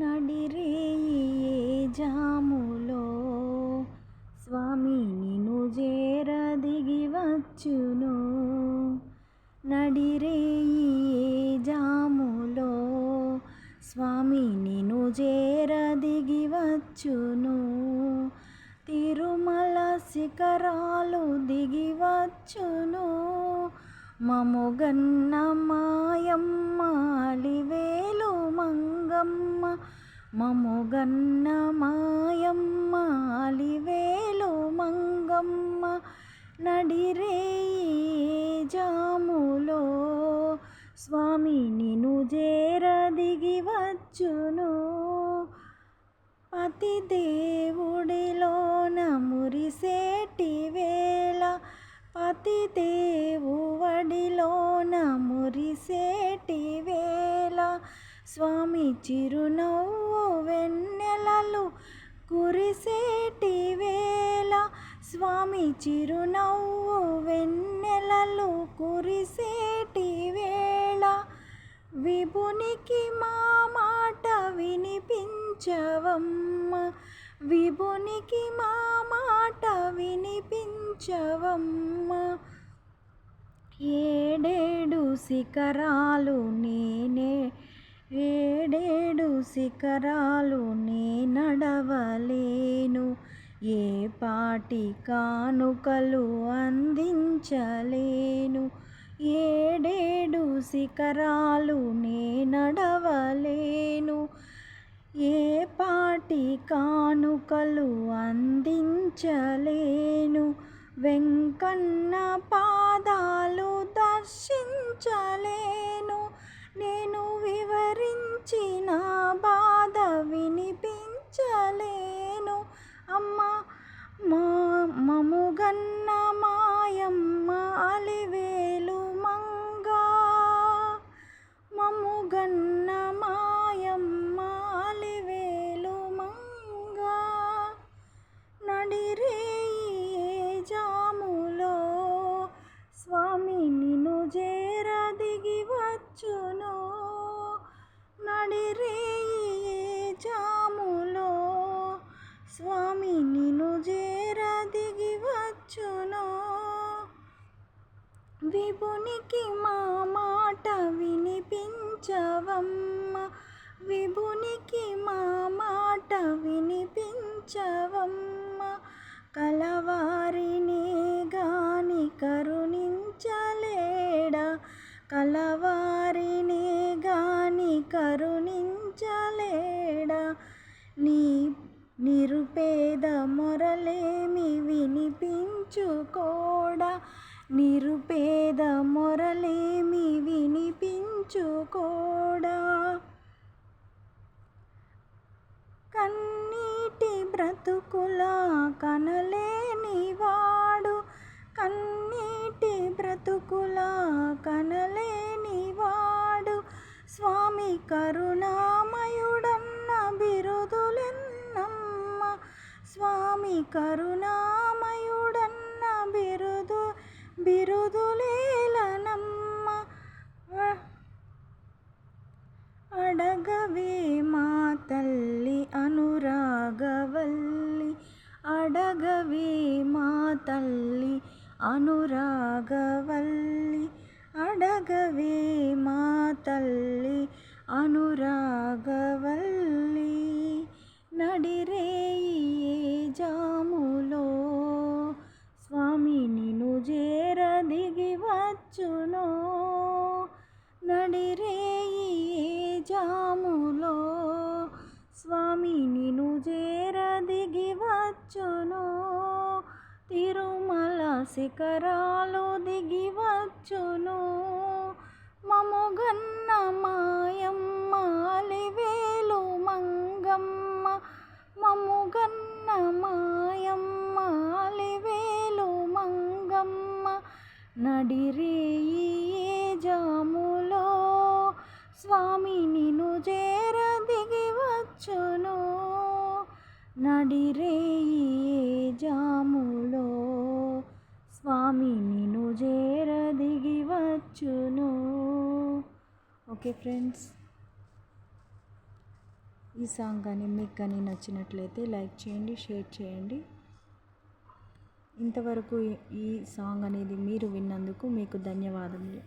నడిరేయి జాములో? స్వామి నిను చేర దిగి వచ్చును నడిరేయి జాములో? స్వామి నిను చేర దిగి వచ్చును తిరుమల శిఖరాలు దిగి వచ్చును మముగన్న మాయమ్మ మముగన్న మాయమ్మ అలివేలు మంగమ్మ నడిరేయి జాములో. స్వామి నిను చేర దిగి వచ్చును. అతి దేవుడిలోన మురిసేటి వేళ పతి దేవువడిలోన మురిసేటి వేళ. స్వామి చిరునవ్వు వెన్నెలలు కురిసేటి వేళ. స్వామి చిరునవ్వు వెన్నెలలు కురిసేటి వేళ. విభునికి మా మాట వినిపించవమ్మ. విభునికి మా మాట వినిపించవమ్మ. ఏడేడు శిఖరాలు నేనే ఏడేడు శిఖరాలు నే నడవలేను. ఏ పాటి కానుకలు అందించలేను. ఏడేడు శిఖరాలు నే నడవలేను. ఏ పాటి కానుకలు అందించలేను. వెంకన్న పాదాలు దర్శించలేను విభునికి మా మాట వినిపించవమ్మ. విభునికి మా మాట వినిపించవమ్మ. కలవారిని గాని కరుణించలేడా. కలవారిని గాని కరుణించలేడా. నీ నిరుపేద మొరలేమి వినిపించుకోడా. నిరుపేద మొరలేమి వినిపించుకోడా? కన్నీటి బ్రతుకుల కనలేని వాడు కన్నీటి బ్రతుకుల కనలేని వాడు. స్వామి కరుణామయుడన్న బిరుదులెన్నమ్మ స్వామి కరుణా బిరుదులేలనమ్మ. అడగవే మా తల్లి అనురాగవల్లి. అడగవే మా తల్లి అనురాగవల్లి. అడగవే మా తల్లి అనురాగవల్లి. శిఖరాలు దిగి వచ్చును మముగన్న మాయమ్మ అలివేలు మంగమ్మ. మముగన్న మాయమ్మ అలివేలు మంగమ్మ. నడిరేయి ఏ జాములో స్వామి నిను చేర దిగి వచ్చును నడిరేయి జాములో వచ్చును. Okay friends. ఈ సాంగ్ కానీ మీకు కానీ నచ్చినట్లయితే లైక్ చేయండి షేర్ చేయండి. ఇంతవరకు ఈ సాంగ్ అనేది మీరు విన్నందుకు మీకు ధన్యవాదములు.